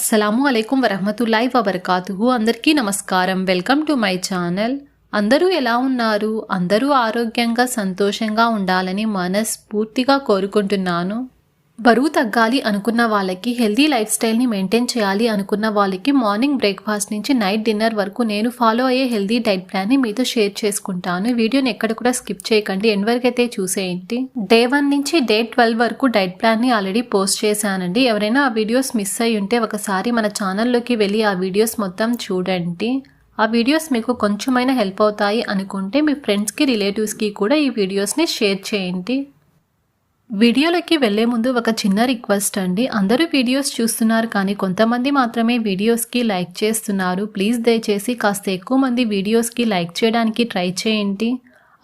అస్సలము అలైకుం వరహమతుల్లాయి వబర్కాతుహు. అందరికీ నమస్కారం. Welcome to my channel. అందరూ ఎలా ఉన్నారు? అందరూ ఆరోగ్యంగా సంతోషంగా ఉండాలని మనస్ఫూర్తిగా కోరుకుంటున్నాను. బరువు తగ్గాలి అనుకున్న వాళ్ళకి హెల్దీ లైఫ్ స్టైల్ని మెయింటైన్ చేయాలి అనుకున్న వాళ్ళకి మార్నింగ్ బ్రేక్ఫాస్ట్ నుంచి నైట్ డిన్నర్ వరకు నేను ఫాలో అయ్యే హెల్దీ డైట్ ప్లాన్ని మీతో షేర్ చేసుకుంటాను. వీడియోని ఎక్కడ కూడా స్కిప్ చేయకండి. ఎండ్ వరకు అయితే చూసేయండి. డే వన్ నుంచి డే ట్వెల్వ్ వరకు డైట్ ప్లాన్ని ఆల్రెడీ పోస్ట్ చేశానండి. ఎవరైనా ఆ వీడియోస్ మిస్ అయ్యి ఉంటే ఒకసారి మన ఛానల్లోకి వెళ్ళి ఆ వీడియోస్ మొత్తం చూడండి. ఆ వీడియోస్ మీకు కొంచెమైనా హెల్ప్ అవుతాయి అనుకుంటే మీ ఫ్రెండ్స్కి రిలేటివ్స్కి కూడా ఈ వీడియోస్ని షేర్ చేయండి. వీడియోలకి వెళ్ళే ముందు ఒక చిన్న రిక్వెస్ట్ అండి. అందరూ వీడియోస్ చూస్తున్నారు కానీ కొంతమంది మాత్రమే వీడియోస్కి లైక్ చేస్తున్నారు. ప్లీజ్ దయచేసి కాస్త ఎక్కువ మంది వీడియోస్కి లైక్ చేయడానికి ట్రై చేయండి.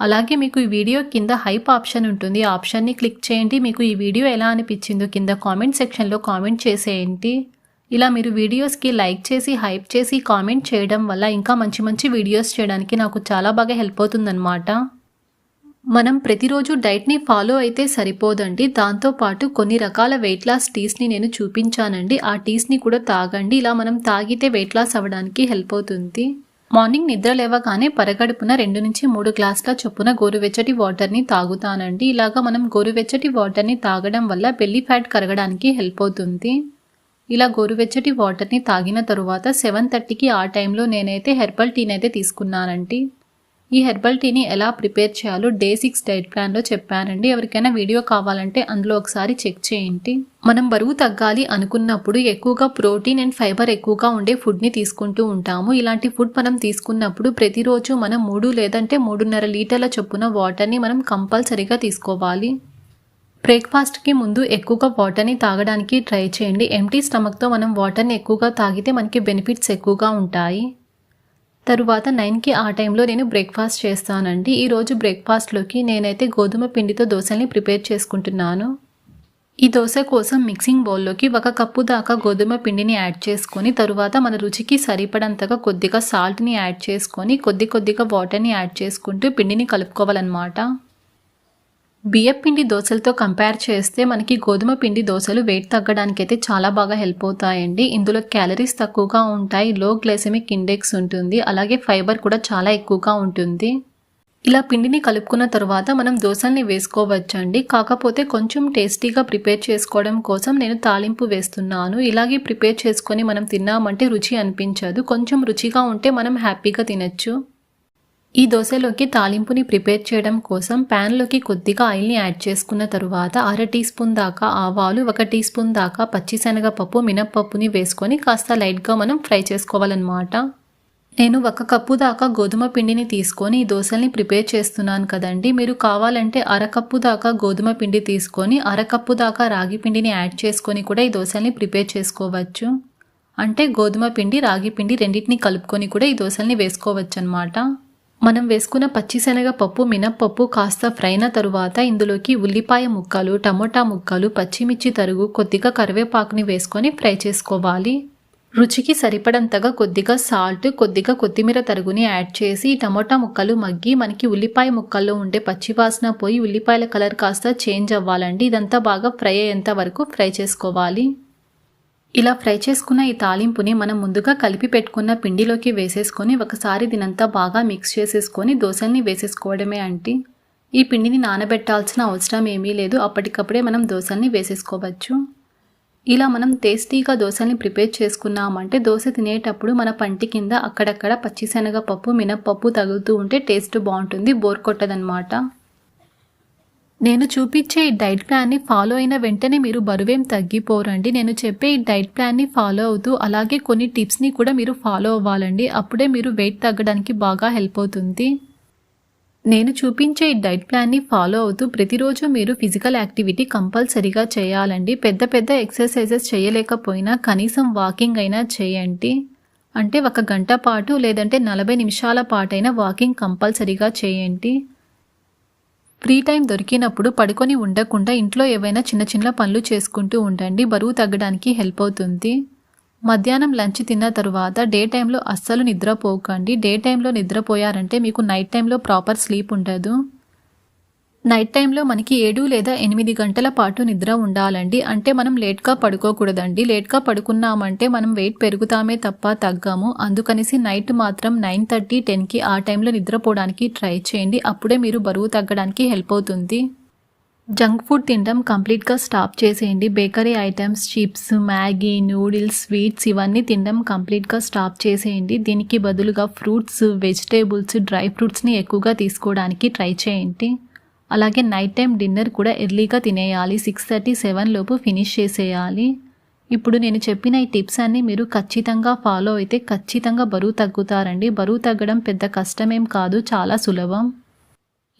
అలాగే మీకు ఈ వీడియో కింద హైప్ ఆప్షన్ ఉంటుంది. ఆప్షన్ని క్లిక్ చేయండి. మీకు ఈ వీడియో ఎలా అనిపించిందో కింద కామెంట్ సెక్షన్లో కామెంట్ చేసేయండి. ఇలా మీరు వీడియోస్కి లైక్ చేసి హైప్ చేసి కామెంట్ చేయడం వల్ల ఇంకా మంచి మంచి వీడియోస్ చేయడానికి నాకు చాలా బాగా హెల్ప్ అవుతుందన్నమాట. మనం ప్రతిరోజు డైట్ని ఫాలో అయితే సరిపోదండి. దాంతోపాటు కొన్ని రకాల వెయిట్ లాస్ టీస్ని నేను చూపించానండి. ఆ టీస్ని కూడా తాగండి. ఇలా మనం తాగితే వెయిట్ లాస్ అవ్వడానికి హెల్ప్ అవుతుంది. మార్నింగ్ నిద్ర లేవగానే పరగడుపున రెండు నుంచి మూడు గ్లాసుల చొప్పున గోరువెచ్చటి వాటర్ని తాగుతానండి. ఇలాగా మనం గోరువెచ్చటి వాటర్ని తాగడం వల్ల బెల్లి ఫ్యాట్ కరగడానికి హెల్ప్ అవుతుంది. ఇలా గోరువెచ్చటి వాటర్ని తాగిన తరువాత సెవెన్ థర్టీకి ఆ టైంలో నేనైతే హెర్బల్ టీని అయితే తీసుకున్నానండి. ఈ హెర్బల్ టీని ఎలా ప్రిపేర్ చేయాలో డే సిక్స్ డైట్ ప్లాన్లో చెప్పానండి. ఎవరికైనా వీడియో కావాలంటే అందులో ఒకసారి చెక్ చేయండి. మనం బరువు తగ్గాలి అనుకున్నప్పుడు ఎక్కువగా ప్రోటీన్ అండ్ ఫైబర్ ఎక్కువగా ఉండే ఫుడ్ని తీసుకుంటూ ఉంటాము. ఇలాంటి ఫుడ్ మనం తీసుకున్నప్పుడు ప్రతిరోజు మనం మూడు లేదంటే మూడున్నర లీటర్ల చొప్పున వాటర్ని మనం కంపల్సరీగా తీసుకోవాలి. బ్రేక్ఫాస్ట్కి ముందు ఎక్కువగా వాటర్ని తాగడానికి ట్రై చేయండి. ఎంటీ స్టమక్తో మనం వాటర్ని ఎక్కువగా తాగితే మనకి బెనిఫిట్స్ ఎక్కువగా ఉంటాయి. తరువాత నైన్కి ఆ టైంలో నేను బ్రేక్ఫాస్ట్ చేస్తానండి. ఈరోజు బ్రేక్ఫాస్ట్లోకి నేనైతే గోధుమ పిండితో దోశల్ని ప్రిపేర్ చేసుకుంటున్నాను. ఈ దోశ కోసం మిక్సింగ్ బౌల్లోకి ఒక కప్పు దాకా గోధుమ పిండిని యాడ్ చేసుకొని తరువాత మన రుచికి సరిపడంతగా కొద్దిగా సాల్ట్ని యాడ్ చేసుకొని కొద్ది కొద్దిగా వాటర్ని యాడ్ చేసుకుంటూ పిండిని కలుపుకోవాలన్నమాట. బియ్యపిండి దోశలతో కంపేర్ చేస్తే మనకి గోధుమ పిండి దోశలు వెయిట్ తగ్గడానికి అయితే చాలా బాగా హెల్ప్ అవుతాయండి. ఇందులో క్యాలరీస్ తక్కువగా ఉంటాయి. లో గ్లైసెమిక్ ఇండెక్స్ ఉంటుంది. అలాగే ఫైబర్ కూడా చాలా ఎక్కువగా ఉంటుంది. ఇలా పిండిని కలుపుకున్న తర్వాత మనం దోశల్ని వేసుకోవచ్చండి. కాకపోతే కొంచెం టేస్టీగా ప్రిపేర్ చేసుకోవడం కోసం నేను తాలింపు వేస్తున్నాను. ఇలాగే ప్రిపేర్ చేసుకొని మనం తిన్నామంటే రుచి అనిపించదు. కొంచెం రుచిగా ఉంటే మనం హ్యాపీగా తినచ్చు. ఈ దోశలోకి తాలింపుని ప్రిపేర్ చేయడం కోసం ప్యాన్లోకి కొద్దిగా ఆయిల్ని యాడ్ చేసుకున్న తరువాత అర టీ స్పూన్ దాకా ఆవాలు ఒక టీ స్పూన్ దాకా పచ్చిశనగపప్పు మినప్పప్పుని వేసుకొని కాస్త లైట్గా మనం ఫ్రై చేసుకోవాలన్నమాట. నేను ఒక కప్పు దాకా గోధుమ పిండిని తీసుకొని ఈ దోశల్ని ప్రిపేర్ చేస్తున్నాను కదండి. మీరు కావాలంటే అరకప్పు దాకా గోధుమ పిండి తీసుకొని అరకప్పు దాకా రాగి పిండిని యాడ్ చేసుకొని కూడా ఈ దోశల్ని ప్రిపేర్ చేసుకోవచ్చు. అంటే గోధుమ పిండి రాగి పిండి రెండింటిని కలుపుకొని కూడా ఈ దోశల్ని వేసుకోవచ్చు అనమాట మనం వేసుకున్న పచ్చిశనగ పప్పు మినప్పప్పు కాస్త ఫ్రైన తరువాత ఇందులోకి ఉల్లిపాయ ముక్కలు టమోటా ముక్కలు పచ్చిమిర్చి తరుగు కొద్దిగా కరివేపాకుని వేసుకొని ఫ్రై చేసుకోవాలి. రుచికి సరిపడంతగా కొద్దిగా సాల్ట్ కొద్దిగా కొత్తిమీర తరుగుని యాడ్ చేసి టమోటా ముక్కలు మగ్గి మనకి ఉల్లిపాయ ముక్కల్లో ఉండే పచ్చివాసన పోయి ఉల్లిపాయల కలర్ కాస్త చేంజ్ అవ్వాలండి. ఇదంతా బాగా ఫ్రై అయ్యేంత వరకు ఫ్రై చేసుకోవాలి. ఇలా ఫ్రై చేసుకున్న ఈ తాలింపుని మనం ముందుగా కలిపి పెట్టుకున్న పిండిలోకి వేసేసుకొని ఒకసారి దీనంతా బాగా మిక్స్ చేసేసుకొని దోశల్ని వేసేసుకోవడమే అంటే ఈ పిండిని నానబెట్టాల్సిన అవసరం ఏమీ లేదు. అప్పటికప్పుడే మనం దోశల్ని వేసేసుకోవచ్చు. ఇలా మనం టేస్టీగా దోశల్ని ప్రిపేర్ చేసుకున్నామంటే దోశ తినేటప్పుడు మన పంటి కింద అక్కడక్కడ పచ్చిశనగపప్పు మినప్పప్పు తగులుతూ ఉంటే టేస్ట్ బాగుంటుంది. బోర్ కొట్టదనమాట నేను చూపించే ఈ డైట్ ప్లాన్ని ఫాలో అయిన వెంటనే మీరు బరువేం తగ్గిపోరండి. నేను చెప్పే ఈ డైట్ ప్లాన్ని ఫాలో అవుతూ అలాగే కొన్ని టిప్స్ని కూడా మీరు ఫాలో అవ్వాలండి. అప్పుడే మీరు వెయిట్ తగ్గడానికి బాగా హెల్ప్ అవుతుంది. నేను చూపించే ఈ డైట్ ప్లాన్ని ఫాలో అవుతూ ప్రతిరోజు మీరు ఫిజికల్ యాక్టివిటీ కంపల్సరీగా చేయాలండి. పెద్ద పెద్ద ఎక్సర్సైజెస్ చేయలేకపోయినా కనీసం వాకింగ్ అయినా చేయండి. అంటే ఒక గంట పాటు లేదంటే నలభై నిమిషాల పాటైనా వాకింగ్ కంపల్సరీగా చేయండి. ఫ్రీ టైం దొరికినప్పుడు పడుకొని ఉండకుండా ఇంట్లో ఏవైనా చిన్న చిన్న పనులు చేసుకుంటూ ఉండండి. బరువు తగ్గడానికి హెల్ప్ అవుతుంది. మధ్యాహ్నం లంచ్ తిన్న తరువాత డే టైంలో అస్సలు నిద్రపోకండి. డే టైంలో నిద్రపోయారంటే మీకు నైట్ టైంలో ప్రాపర్ స్లీప్ ఉండదు. నైట్ టైంలో మనకి ఏడు లేదా ఎనిమిది గంటల పాటు నిద్ర ఉండాలండి. అంటే మనం లేట్గా పడుకోకూడదండి. లేట్గా పడుకున్నామంటే మనం వెయిట్ పెరుగుతామే తప్ప తగ్గాము. అందుకనేసి నైట్ మాత్రం నైన్ థర్టీ టెన్కి ఆ టైంలో నిద్రపోవడానికి ట్రై చేయండి. అప్పుడే మీరు బరువు తగ్గడానికి హెల్ప్ అవుతుంది. జంక్ ఫుడ్ తినడం కంప్లీట్గా స్టాప్ చేసేయండి. Bakery items chips Maggi noodles sweets ఇవన్నీ తినడం కంప్లీట్గా స్టాప్ చేసేయండి. దీనికి బదులుగా ఫ్రూట్స్ వెజిటేబుల్స్ డ్రై ఫ్రూట్స్ని ఎక్కువగా తీసుకోవడానికి ట్రై చేయండి. అలాగే నైట్ టైం డిన్నర్ కూడా ఎర్లీగా తినేయాలి. సిక్స్ థర్టీ సెవెన్ లోపు ఫినిష్ చేసేయాలి. ఇప్పుడు నేను చెప్పిన ఈ టిప్స్ అన్నీ మీరు ఖచ్చితంగా ఫాలో అయితే ఖచ్చితంగా బరువు తగ్గుతారండి. బరువు తగ్గడం పెద్ద కష్టమేం కాదు చాలా సులభం.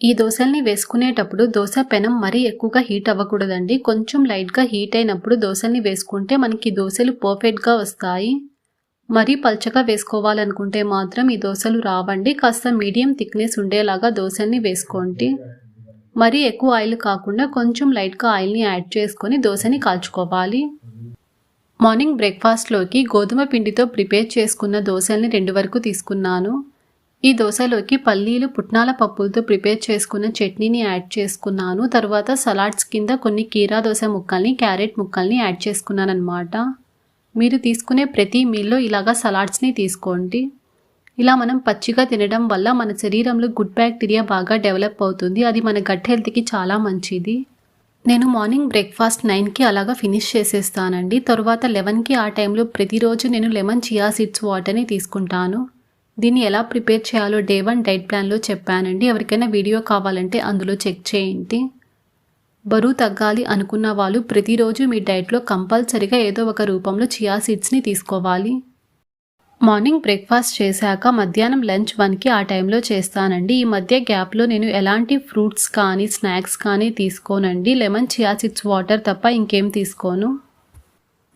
ఈ దోశల్ని వేసుకునేటప్పుడు దోశ పెనం మరీ ఎక్కువగా హీట్ అవ్వకూడదండి. కొంచెం లైట్గా హీట్ అయినప్పుడు దోశల్ని వేసుకుంటే మనకి దోశలు పర్ఫెక్ట్గా వస్తాయి. మరీ పల్చగా వేసుకోవాలనుకుంటే మాత్రం ఈ దోశలు రావండి. కాస్త మీడియం థిక్నెస్ ఉండేలాగా దోశల్ని వేసుకోండి. మరీ ఎక్కువ ఆయిల్ కాకుండా కొంచెం లైట్గా ఆయిల్ని యాడ్ చేసుకొని దోశని కాల్చుకోవాలి. మార్నింగ్ బ్రేక్ఫాస్ట్లోకి గోధుమ పిండితో ప్రిపేర్ చేసుకున్న దోశల్ని రెండు వరకు తీసుకున్నాను. ఈ దోశలోకి పల్లీలు పుట్నాల పప్పులతో ప్రిపేర్ చేసుకున్న చట్నీని యాడ్ చేసుకున్నాను. తర్వాత సలాడ్స్ కింద కొన్ని కీరా దోశ ముక్కల్ని క్యారెట్ ముక్కల్ని యాడ్ చేసుకున్నాను అనమాట మీరు తీసుకునే ప్రతి మీల్లో ఇలాగా సలాడ్స్ని తీసుకోండి. ఇలా మనం పచ్చిగా తినడం వల్ల మన శరీరంలో గుడ్ బ్యాక్టీరియా బాగా డెవలప్ అవుతుంది. అది మన గట్ హెల్త్కి చాలా మంచిది. నేను మార్నింగ్ బ్రేక్ఫాస్ట్ నైన్కి అలాగా ఫినిష్ చేసేస్తానండి. తర్వాత లెవెన్కి ఆ టైంలో ప్రతిరోజు నేను లెమన్ చియా సీడ్స్ వాటర్ని తీసుకుంటాను. దీన్ని ఎలా ప్రిపేర్ చేయాలో డే వన్ డైట్ ప్లాన్లో చెప్పానండి. ఎవరికైనా వీడియో కావాలంటే అందులో చెక్ చేయండి. బరువు తగ్గాలి అనుకున్న వాళ్ళు ప్రతిరోజు మీ డైట్లో కంపల్సరిగా ఏదో ఒక రూపంలో చియా సీడ్స్ని తీసుకోవాలి. మార్నింగ్ బ్రేక్ఫాస్ట్ చేశాక మధ్యాహ్నం లంచ్ వన్కి ఆ టైంలో చేస్తానండి. ఈ మధ్య గ్యాప్లో నేను ఎలాంటి ఫ్రూట్స్ కానీ స్నాక్స్ కానీ తీసుకోనండి. లెమన్ చియా చిప్స్ వాటర్ తప్ప ఇంకేం తీసుకోను.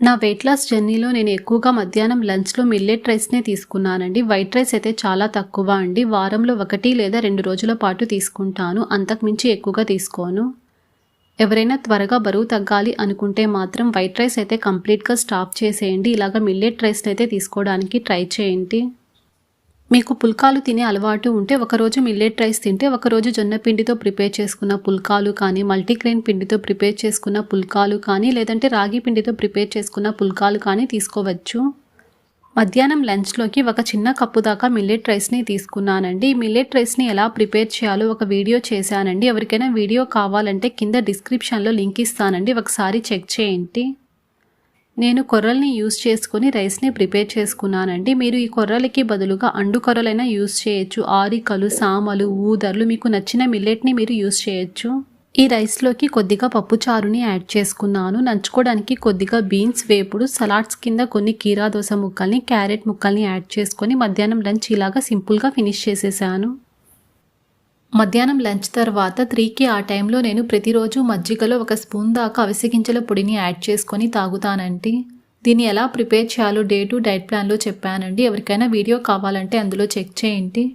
నా వెయిట్ లాస్ జర్నీలో నేను ఎక్కువగా మధ్యాహ్నం లంచ్లో మిల్లెట్ రైస్నే తీసుకున్నానండి. వైట్ రైస్ అయితే చాలా తక్కువ అండి. వారంలో ఒకటి లేదా రెండు రోజుల పాటు తీసుకుంటాను. అంతకుమించి ఎక్కువగా తీసుకోను. ఎవరైనా త్వరగా బరువు తగ్గాలి అనుకుంటే మాత్రం వైట్ రైస్ అయితే కంప్లీట్గా స్టాప్ చేసేయండి. ఇలాగ మిల్లెట్ రైస్ని అయితే తీసుకోవడానికి ట్రై చేయండి. మీకు పుల్కాలు తినే అలవాటు ఉంటే ఒకరోజు మిల్లెట్ రైస్ తింటే ఒకరోజు జొన్న పిండితో ప్రిపేర్ చేసుకున్న పుల్కాలు కానీ మల్టీగ్రెయిన్ పిండితో ప్రిపేర్ చేసుకున్న పుల్కాలు కానీ లేదంటే రాగి పిండితో ప్రిపేర్ చేసుకున్న పుల్కాలు కానీ తీసుకోవచ్చు. మధ్యాహ్నం లంచ్లోకి ఒక చిన్న కప్పు దాకా మిల్లెట్ రైస్ని తీసుకున్నానండి. ఈ మిల్లెట్ రైస్ని ఎలా ప్రిపేర్ చేయాలో ఒక వీడియో చేశానండి. ఎవరికైనా వీడియో కావాలంటే కింద డిస్క్రిప్షన్లో లింక్ ఇస్తానండి. ఒకసారి చెక్ చేయండి. నేను కొర్రల్ని యూస్ చేసుకుని రైస్ని ప్రిపేర్ చేసుకున్నానండి. మీరు ఈ కొర్రలకి బదులుగా అండు కొర్రలైనా యూస్ చేయొచ్చు. ఆరికలు సామలు ఊదర్లు మీకు నచ్చిన మిల్లెట్ని మీరు యూస్ చేయొచ్చు. ఈ రైస్లోకి కొద్దిగా పప్పుచారుని యాడ్ చేసుకున్నాను. నంచుకోవడానికి కొద్దిగా బీన్స్ వేపుడు సలాడ్స్ కింద కొన్ని కీరా దోశ ముక్కల్ని క్యారెట్ ముక్కల్ని యాడ్ చేసుకొని మధ్యాహ్నం లంచ్ ఇలాగా సింపుల్గా ఫినిష్ చేసేసాను. మధ్యాహ్నం లంచ్ తర్వాత త్రీకి ఆ టైంలో నేను ప్రతిరోజు మజ్జిగలో ఒక స్పూన్ దాకా అవిసె పొడిని యాడ్ చేసుకొని తాగుతానండి. దీన్ని ఎలా ప్రిపేర్ చేయాలో డే టు డైట్ ప్లాన్లో చెప్పానండి. ఎవరికైనా వీడియో కావాలంటే అందులో చెక్ చేయండి.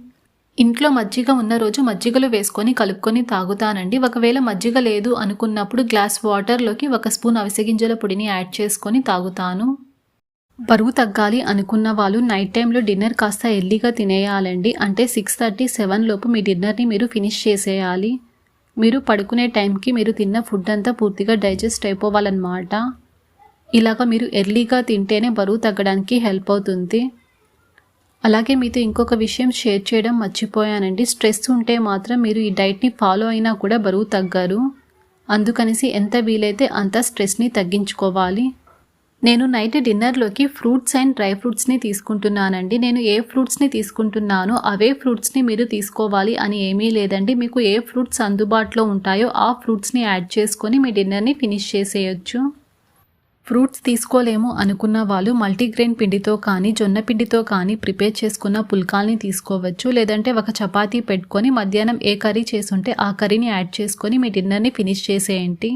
ఇంట్లో మజ్జిగ ఉన్న రోజు మజ్జిగలు వేసుకొని కలుపుకొని తాగుతానండి. ఒకవేళ మజ్జిగ లేదు అనుకున్నప్పుడు గ్లాస్ వాటర్లోకి ఒక స్పూన్ అవిసెగింజల పొడిని యాడ్ చేసుకొని తాగుతాను. బరువు తగ్గాలి అనుకున్న వాళ్ళు నైట్ టైంలో డిన్నర్ కాస్త ఎర్లీగా తినేయాలండి. అంటే సిక్స్ థర్టీ సెవెన్ లోపు మీ డిన్నర్ని మీరు ఫినిష్ చేసేయాలి. మీరు పడుకునే టైంకి మీరు తిన్న ఫుడ్ అంతా పూర్తిగా డైజెస్ట్ అయిపోవాలన్నమాట. ఇలాగ మీరు ఎర్లీగా తింటేనే బరువు తగ్గడానికి హెల్ప్ అవుతుంది. అలాగే మీతో ఇంకొక విషయం షేర్ చేయడం మర్చిపోయానండి. స్ట్రెస్ ఉంటే మాత్రం మీరు ఈ డైట్ని ఫాలో అయినా కూడా బరువు తగ్గారు. అందుకనేసి ఎంత వీలైతే అంత స్ట్రెస్ని తగ్గించుకోవాలి. నేను నైట్ డిన్నర్లోకి ఫ్రూట్స్ అండ్ డ్రై ఫ్రూట్స్ని తీసుకుంటున్నానండి. నేను ఏ ఫ్రూట్స్ని తీసుకుంటున్నానో అవే ఫ్రూట్స్ని మీరు తీసుకోవాలి అని ఏమీ లేదండి. మీకు ఏ ఫ్రూట్స్ అందుబాటులో ఉంటాయో ఆ ఫ్రూట్స్ని యాడ్ చేసుకొని మీ డిన్నర్ని ఫినిష్ చేసేయచ్చు. ఫ్రూట్స్ తీసుకోలేము అనుకున్న వాళ్ళు మల్టీగ్రెయిన్ పిండితో కానీ జొన్న పిండితో కానీ ప్రిపేర్ చేసుకున్న పుల్కాల్ని తీసుకోవచ్చు. లేదంటే ఒక చపాతీ పెట్టుకొని మధ్యాహ్నం ఏ కర్రీ చేసుంటే ఆ కర్రీని యాడ్ చేసుకొని మీ డిన్నర్ని ఫినిష్ చేసేయండి.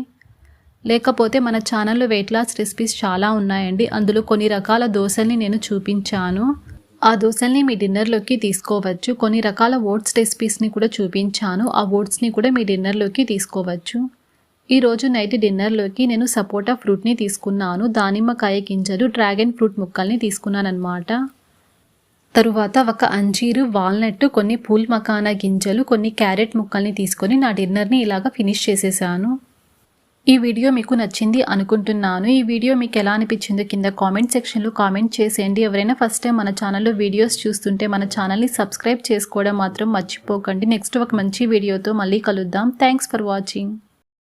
లేకపోతే మన ఛానల్లో వెయిట్ లాస్ రెసిపీస్ చాలా ఉన్నాయండి. అందులో కొన్ని రకాల దోశల్ని నేను చూపించాను. ఆ దోశల్ని మీ డిన్నర్లోకి తీసుకోవచ్చు. కొన్ని రకాల ఓట్స్ రెసిపీస్ని కూడా చూపించాను. ఆ ఓట్స్ని కూడా మీ డిన్నర్లోకి తీసుకోవచ్చు. ఈరోజు నైట్ డిన్నర్లోకి నేను సపోటా ఫ్రూట్ని తీసుకున్నాను. దానిమ్మకాయ గింజలు డ్రాగన్ ఫ్రూట్ ముక్కల్ని తీసుకున్నాను అనమాట తరువాత ఒక అంజీరు వాల్నట్ కొన్ని పూల్ మకానా గింజలు కొన్ని క్యారెట్ ముక్కల్ని తీసుకొని నా డిన్నర్ని ఇలాగ ఫినిష్ చేసేసాను. ఈ వీడియో మీకు నచ్చింది అనుకుంటున్నాను. ఈ వీడియో మీకు ఎలా అనిపించిందో కింద కామెంట్ సెక్షన్లో కామెంట్ చేసేయండి. ఎవరైనా ఫస్ట్ టైం మన ఛానల్లో వీడియోస్ చూస్తుంటే మన ఛానల్ని సబ్స్క్రైబ్ చేసుకోవడం మాత్రం మర్చిపోకండి. నెక్స్ట్ ఒక మంచి వీడియోతో మళ్ళీ కలుద్దాం. Thanks for watching